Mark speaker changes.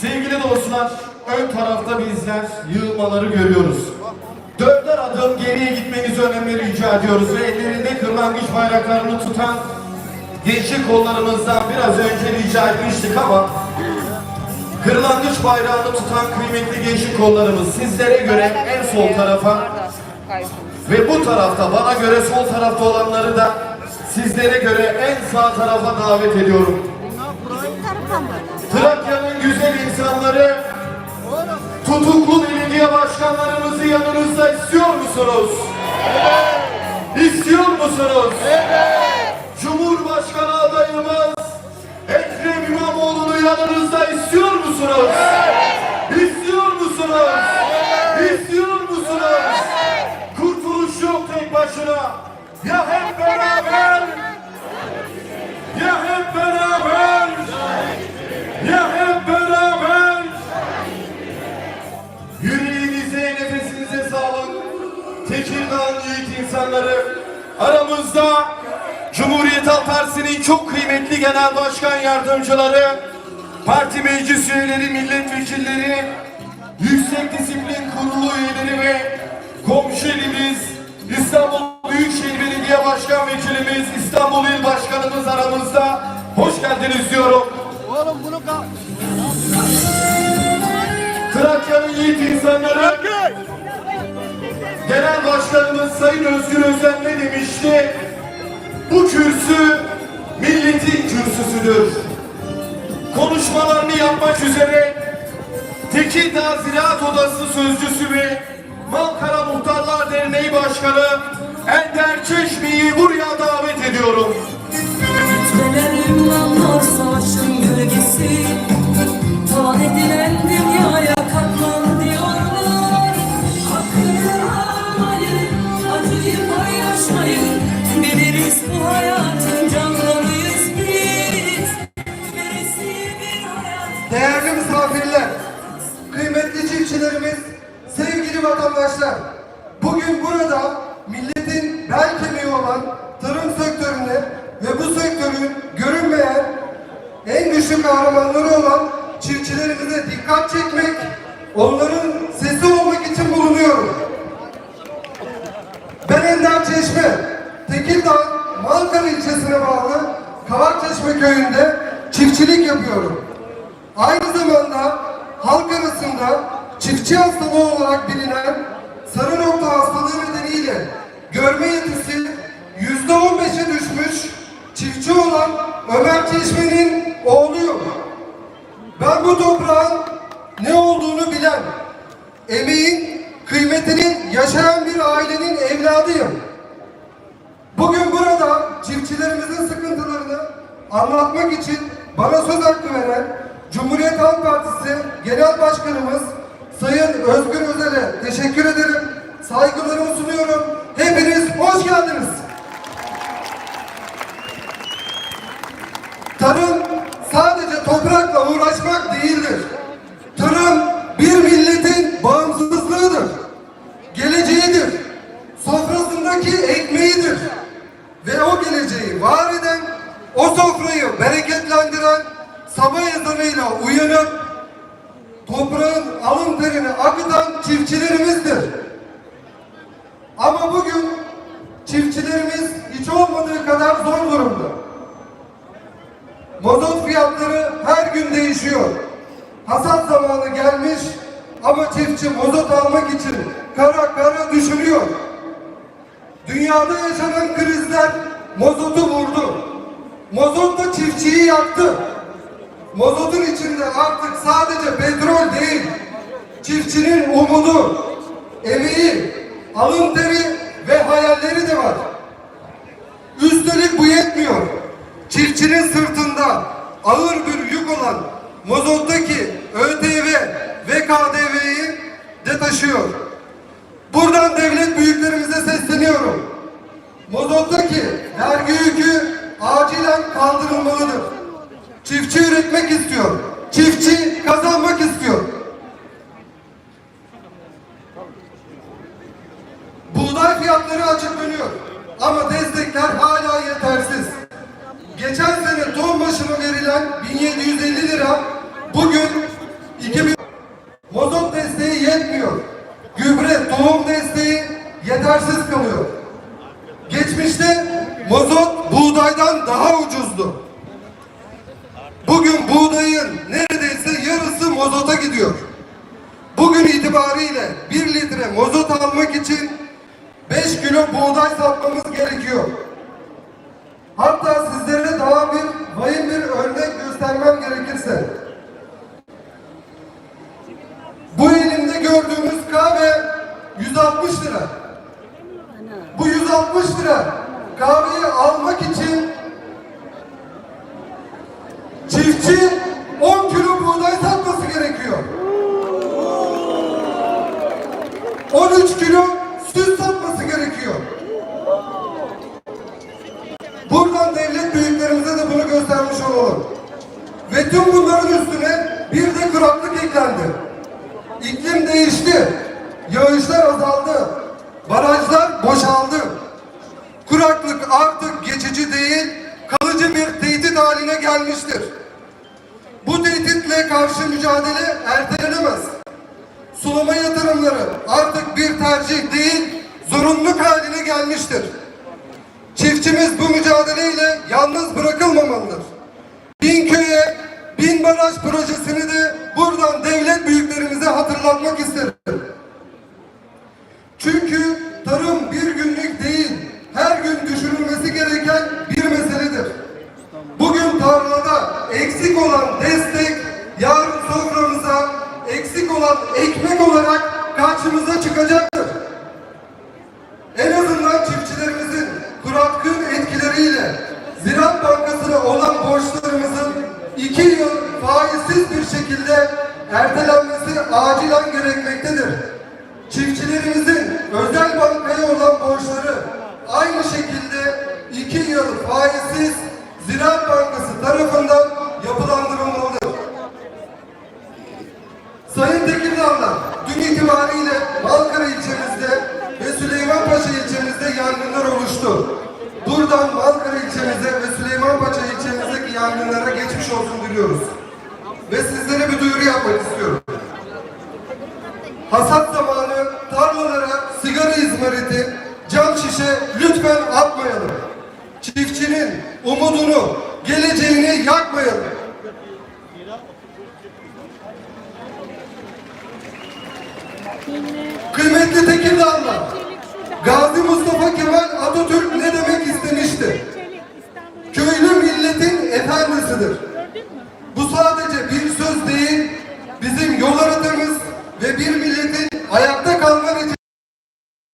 Speaker 1: Sevgili dostlar, ön tarafta bizler yığılmaları görüyoruz. Dörder adım geriye gitmenizi önemli rica ediyoruz ve ellerinde kırlangıç bayraklarını tutan gençlik kollarımızdan biraz önce rica etmiştik ama kırlangıç bayrağını tutan kıymetli gençlik kollarımız sizlere göre en sol tarafa ve bu tarafta bana göre sol tarafta olanları da sizlere göre en sağ tarafa davet ediyorum. Trakya'nın güzel insanları tutuklu belediye başkanlarımızı yanınızda istiyor musunuz? Evet. İstiyor musunuz? Evet. Cumhurbaşkanı adayımız Ekrem İmamoğlu'nu yanınızda istiyor musunuz? Evet. İstiyor musunuz? Evet. Yiğit insanları aramızda Cumhuriyet Halk Partisi'nin çok kıymetli genel başkan yardımcıları, parti meclis üyeleri, milletvekilleri, Yüksek Disiplin Kurulu üyeleri ve komşu ilimiz İstanbul Büyükşehir Belediye Başkan Vekilimiz, İstanbul İl Başkanımız aramızda. Hoş geldiniz diyorum.
Speaker 2: Oğlum bunu kal.
Speaker 1: Trakya'nın yiğit insanları Genel Başkanımız Sayın Özgür Özel ne demişti? Bu kürsü milletin kürsüsüdür. Konuşmalarını yapmak üzere Tekirdağ Ziraat Odası Sözcüsü ve Malkara Muhtarlar Derneği Başkanı Ender Çeşmi'yi buraya davet ediyorum.
Speaker 2: Değerli misafirler, kıymetli çiftçilerimiz, sevgili vatandaşlar. Bugün burada milletin bel kemiği olan tarım sektörüne ve bu sektörün görünmeyen en güçlü kahramanları olan çiftçilerimize dikkat çekmek, onların sesi olmak için bulunuyorum. Ben Ender Çeşme, Tekirdağ Malkara ilçesine bağlı Kavakçeşme köyünde çiftçilik yapıyorum. Aynı zamanda halk arasında çiftçi hastalığı olarak bilinen sarı nokta hastalığı nedeniyle görme yetisi yüzde on beşe düşmüş çiftçi olan Ömer Çeşme'nin oğluyum. Ben bu toprağın ne olduğunu bilen, emeğin kıymetini yaşayan bir ailenin evladıyım. Bugün burada çiftçilerimizin sıkıntılarını anlatmak için bana söz hakkı veren Cumhuriyet Halk Partisi Genel Başkanımız Sayın Özgür Özel'e teşekkür ederim. Saygılarımı sunuyorum. Hepiniz hoş geldiniz. Tarım sadece toprakla uğraşmak değildir. Tarım bir milletin bağımsızlığıdır. Geleceğidir. Sofrasındaki ekmeğidir. Ve o geleceği var eden, o sofrayı bereketlendiren, sabah ezanıyla uyanıp toprağın alın terini akıtan çiftçilerimizdir. Ama bugün çiftçilerimiz hiç olmadığı kadar zor durumda. Mazot fiyatları her gün değişiyor. Hasat zamanı gelmiş ama çiftçi mazot almak için kara kara düşünüyor. Dünyada yaşanan krizler mazotu vurdu. Mazot da çiftçiyi yaktı. Mazotun içinde artık sadece petrol değil, çiftçinin umudu, emeği, alın teri ve hayalleri de var. Üstelik bu yetmiyor. Çiftçinin sırtında ağır bir yük olan mazottaki ÖTV ve KDV'yi de taşıyor. Buradan devlet büyüklerimize sesleniyorum. Mazottaki vergi yükü acilen kaldırılmalıdır. Çiftçi üretmek istiyor. Çiftçi kazanmak istiyor. Buğday fiyatları açıklanıyor. Ama destekler hala yetersiz. Geçen sene ton başına verilen verilen 1750 lira bugün 2000 Mozot desteği yetmiyor. Gübre, tohum desteği yetersiz kalıyor. Geçmişte mozot buğdaydan daha ucuzdu. Bugün buğdayın neredeyse yarısı mozota gidiyor. Bugün itibariyle 1 litre mozot almak için 5 kilo buğday satmamız gerekiyor. Hatta sizlere daha bir vahim bir örnek göstermem gerekirse. Bu elimde gördüğünüz kahve 160 lira. Bu 160 lira kahveyi almak için çiftçi 10 kilo buğday satması gerekiyor. 13 kilo süt satması gerekiyor. Buradan devlet büyüklerimize de bunu göstermiş olalım. Ve tüm bunların üstüne bir de kuraklık eklendi. İklim değişti. Yağışlar azaldı. Barajlar boşaldı. Kuraklık artık geçici değil, kalıcı bir tehdit haline gelmiştir. Tehditle karşı mücadele ertelenemez. Sulama yatırımları artık bir tercih değil, zorunluluk haline gelmiştir. Çiftçimiz bu mücadeleyle yalnız bırakılmamalıdır. Bin köye, bin baraj projesini de buradan devlet büyüklerimize hatırlatmak isterim. Çünkü tarım bir günlük değil, her gün düşünülmesi gereken bir meseledir. Bugün tarlada eksik olan destek, yarın soframıza eksik olan ekmek olarak karşımıza çıkacaktır. En azından çiftçilerimizin kuraklık etkileriyle Ziraat Bankası'na olan borçlarımızın iki yıl faizsiz bir şekilde ertelenmesi acilen gerekmektedir. Çiftçilerimizin özel bankaya olan borçları aynı şekilde iki yıl faizsiz Ziraat Bankası tarafından yapılandırılmalıdır. Tekirdağlar, dün itibariyle Malkara ilçemizde ve Süleymanpaşa ilçemizde yangınlar oluştu. Buradan Malkara ilçemize ve Süleymanpaşa ilçemizdeki yangınlara geçmiş olsun diliyoruz. Ve sizlere bir duyuru yapmak istiyorum. Hasat zamanı tarlalara sigara izmariti, cam şişe lütfen atmayalım. Çiftçinin umudunu, geleceğini yakmayalım. Kıymetli Tekirdağlılar, Gazi Mustafa Kemal Atatürk ne demek istemişti? Köylü milletin efendisidir. Bu sadece bir söz değil, bizim yol haritamız